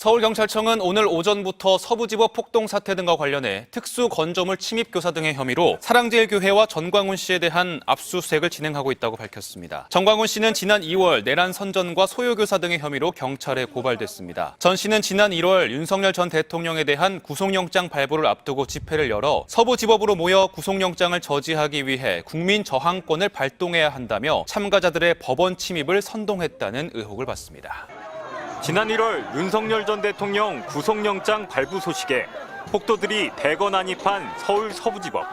서울경찰청은 오늘 오전부터 서부지법 폭동 사태 등과 관련해 특수 건조물 침입 교사 등의 혐의로 사랑제일교회와 전광훈 씨에 대한 압수수색을 진행하고 있다고 밝혔습니다. 전광훈 씨는 지난 2월 내란 선전과 소요교사 등의 혐의로 경찰에 고발됐습니다. 전 씨는 지난 1월 윤석열 전 대통령에 대한 구속영장 발부를 앞두고 집회를 열어 서부지법으로 모여 구속영장을 저지하기 위해 국민 저항권을 발동해야 한다며 참가자들의 법원 침입을 선동했다는 의혹을 받습니다. 지난 1월 윤석열 전 대통령 구속영장 발부 소식에 폭도들이 대거 난입한 서울 서부지법.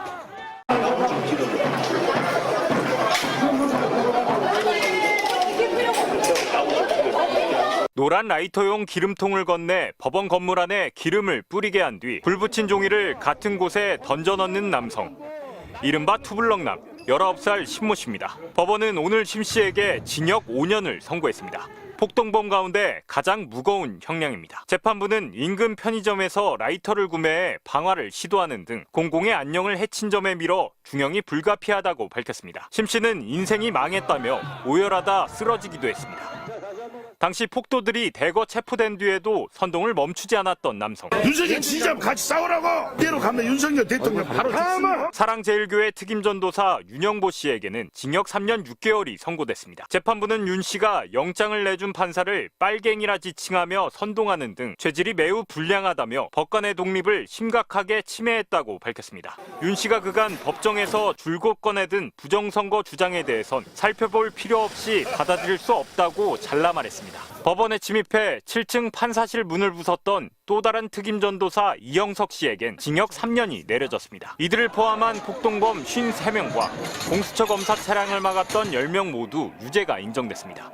노란 라이터용 기름통을 건네 법원 건물 안에 기름을 뿌리게 한 뒤 불 붙인 종이를 같은 곳에 던져 넣는 남성. 이른바 투블럭남 19살 신모 씨입니다. 법원은 오늘 심 씨에게 징역 5년을 선고했습니다. 폭동범 가운데 가장 무거운 형량입니다. 재판부는 인근 편의점에서 라이터를 구매해 방화를 시도하는 등 공공의 안녕을 해친 점에 밀어 중형이 불가피하다고 밝혔습니다. 심 씨는 인생이 망했다며 오열하다 쓰러지기도 했습니다. 당시 폭도들이 대거 체포된 뒤에도 선동을 멈추지 않았던 남성. 윤석열 지지자면 같이 싸우라고 이대로 가면 윤석열 대통령 바로 죽습니다. 사랑제일교회 특임 전도사 윤영보 씨에게는 징역 3년 6개월이 선고됐습니다. 재판부는 윤 씨가 영장을 내준 판사를 빨갱이라 지칭하며 선동하는 등 죄질이 매우 불량하다며 법관의 독립을 심각하게 침해했다고 밝혔습니다. 윤 씨가 그간 법정에서 줄곧 꺼내든 부정선거 주장에 대해선 살펴볼 필요 없이 받아들일 수 없다고 잘라 말했습니다. 법원에 침입해 7층 판사실 문을 부쉈던 또 다른 특임전도사 이영석 씨에겐 징역 3년이 내려졌습니다. 이들을 포함한 폭동범 53명과 공수처 검사 차량을 막았던 10명 모두 유죄가 인정됐습니다.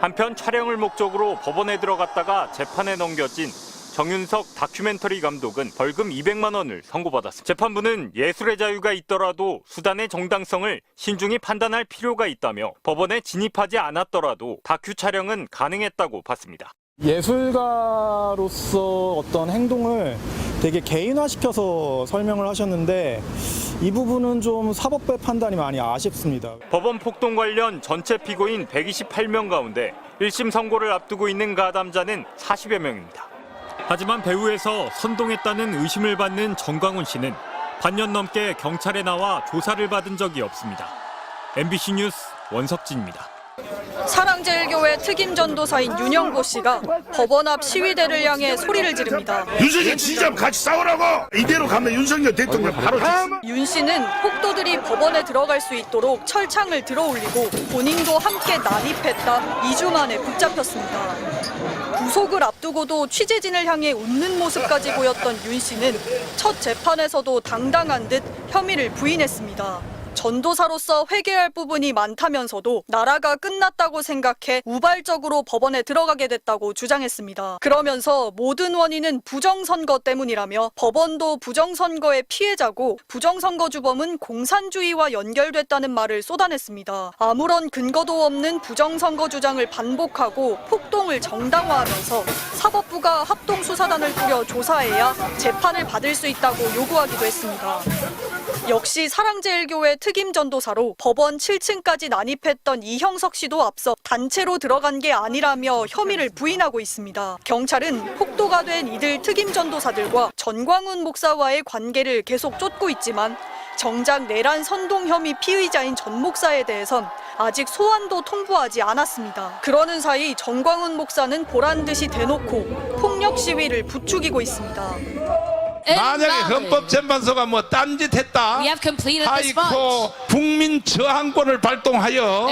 한편 촬영을 목적으로 법원에 들어갔다가 재판에 넘겨진 정윤석 다큐멘터리 감독은 벌금 200만 원을 선고받았습니다. 재판부는 예술의 자유가 있더라도 수단의 정당성을 신중히 판단할 필요가 있다며 법원에 진입하지 않았더라도 다큐 촬영은 가능했다고 봤습니다. 예술가로서 어떤 행동을 되게 개인화시켜서 설명을 하셨는데 이 부분은 좀 사법부의 판단이 많이 아쉽습니다. 법원 폭동 관련 전체 피고인 128명 가운데 1심 선고를 앞두고 있는 가담자는 40여 명입니다. 하지만 배후에서 선동했다는 의심을 받는 정광훈 씨는 반년 넘게 경찰에 나와 조사를 받은 적이 없습니다. MBC 뉴스 원석진입니다. 사랑제일교회 특임 전도사인 윤영보 씨가 법원 앞 시위대를 향해 소리를 지릅니다. 윤석열 지지자면 같이 싸우라고 이대로 가면 윤석열 대통령 바로 죽습니다. 윤 씨는 폭도들이 법원에 들어갈 수 있도록 철창을 들어올리고 본인도 함께 난입했다 2주 만에 붙잡혔습니다. 구속을 앞두고도 취재진을 향해 웃는 모습까지 보였던 윤 씨는 첫 재판에서도 당당한 듯 혐의를 부인했습니다. 전도사로서 회개할 부분이 많다면서도 나라가 끝났다고 생각해 우발적으로 법원에 들어가게 됐다고 주장했습니다. 그러면서 모든 원인은 부정선거 때문이라며 법원도 부정선거의 피해자고 부정선거주범은 공산주의와 연결됐다는 말을 쏟아냈습니다. 아무런 근거도 없는 부정선거 주장을 반복하고 폭동을 정당화하면서 사법부가 합동수사단을 꾸려 조사해야 재판을 받을 수 있다고 요구하기도 했습니다. 역시 사랑제일교회 특임 전도사로 법원 7층까지 난입했던 이형석 씨도 앞서 단체로 들어간 게 아니라며 혐의를 부인하고 있습니다. 경찰은 폭도가 된 이들 특임 전도사들과 전광훈 목사와의 관계를 계속 쫓고 있지만 정작 내란 선동 혐의 피의자인 전 목사에 대해선 아직 소환도 통보하지 않았습니다. 그러는 사이 전광훈 목사는 보란 듯이 대놓고 폭력 시위를 부추기고 있습니다. 만약에. 헌법재판소가 뭐 딴짓했다 We have completed this 하이코. 국민 저항권을 발동하여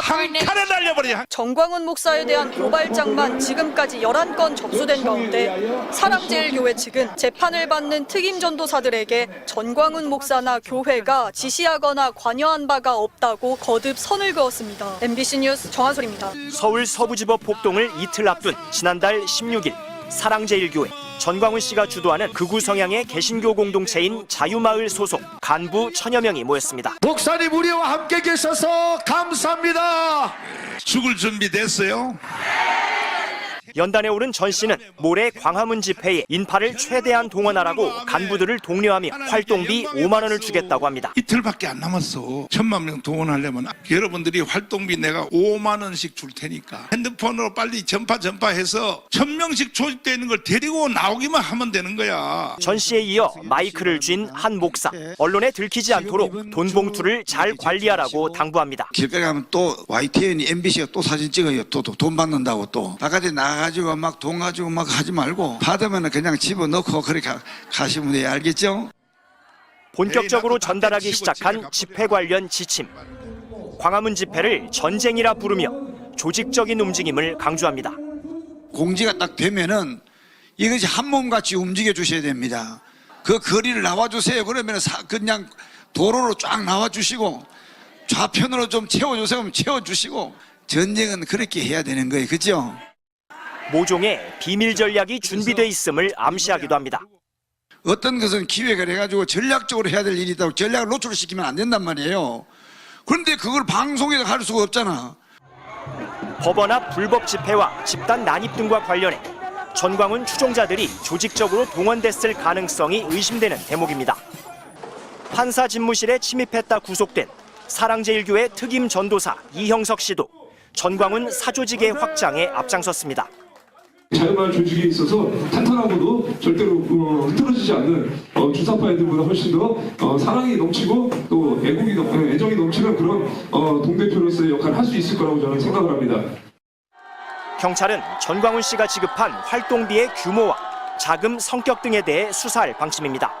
한 칸에 날려버려 정광훈 목사에 대한 고발장만 지금까지 11건 접수된 가운데 사랑제일교회 측은 재판을 받는 특임 전도사들에게 전광훈 목사나 교회가 지시하거나 관여한 바가 없다고 거듭 선을 그었습니다. MBC 뉴스 정한솔입니다. 서울 서부지법 폭동을 이틀 앞둔 지난달 16일 사랑제일교회 전광훈 씨가 주도하는 극우 성향의 개신교 공동체인 자유마을 소속 간부 천여 명이 모였습니다. 목사님 우리와 함께 계셔서 감사합니다. 죽을 준비 됐어요? 연단에 오른 전 씨는 모레 광화문 집회에 인파를 최대한 동원하라고 간부들을 독려하며 활동비 5만 원을 주겠다고 합니다. 이틀밖에 안 남았어. 천만 명 동원하려면 여러분들이 활동비 내가 5만 원씩 줄 테니까 핸드폰으로 빨리 전파 전파해서 천 명씩 조직되어 있는 걸 데리고 나오기만 하면 되는 거야. 전 씨에 이어 마이크를 쥔 한 목사. 언론에 들키지 않도록 돈 봉투를 잘 관리하라고 당부합니다. 길가에 가면 또 YTN, MBC가 또 사진 찍어요. 또 돈 받는다고 또. 바깥에 나가 가지고 막 돈 가지고 막 하지 말고 받으면 그냥 집어넣고 그렇게 가- 가시면 돼요. 알겠죠? 본격적으로 전달하기 시작한 집회 관련 지침. 광화문 집회를 전쟁이라 부르며 조직적인 움직임을 강조합니다. 공지가 딱 되면은 이것이 한 몸같이 움직여 주셔야 됩니다. 그 거리를 나와 주세요. 그러면 사- 그냥 도로로 쫙 나와 주시고 좌편으로 좀 채워 주세요. 그럼 채워 주시고 전쟁은 그렇게 해야 되는 거예요. 그죠? 모종의 비밀 전략이 준비돼 있음을 암시하기도 합니다. 어떤 것은 기획을 해가지고 전략적으로 해야 될 일이 있다고 전략을 노출시키면 안 된단 말이에요. 그런데 그걸 방송에서 할 수가 없잖아. 법원 앞 불법 집회와 집단 난입 등과 관련해 전광훈 추종자들이 조직적으로 동원됐을 가능성이 의심되는 대목입니다. 판사 집무실에 침입했다 구속된 사랑제일교회 특임 전도사 이형석 씨도 전광훈 사조직의 확장에 앞장섰습니다. 자유마을 조직에 있어서 탄탄하고도 절대로 어, 흐트러지지 않는 어, 주사파 애들보다 훨씬 더 어, 사랑이 넘치고 또 애국이 넘, 어, 애정이 넘치는 그런 어, 동대표로서의 역할을 할 수 있을 거라고 저는 생각을 합니다. 경찰은 전광훈 씨가 지급한 활동비의 규모와 자금 성격 등에 대해 수사할 방침입니다.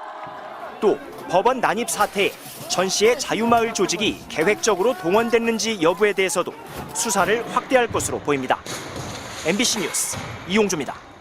또 법원 난입 사태에 전 씨의 자유마을 조직이 계획적으로 동원됐는지 여부에 대해서도 수사를 확대할 것으로 보입니다. MBC 뉴스 이용주입니다.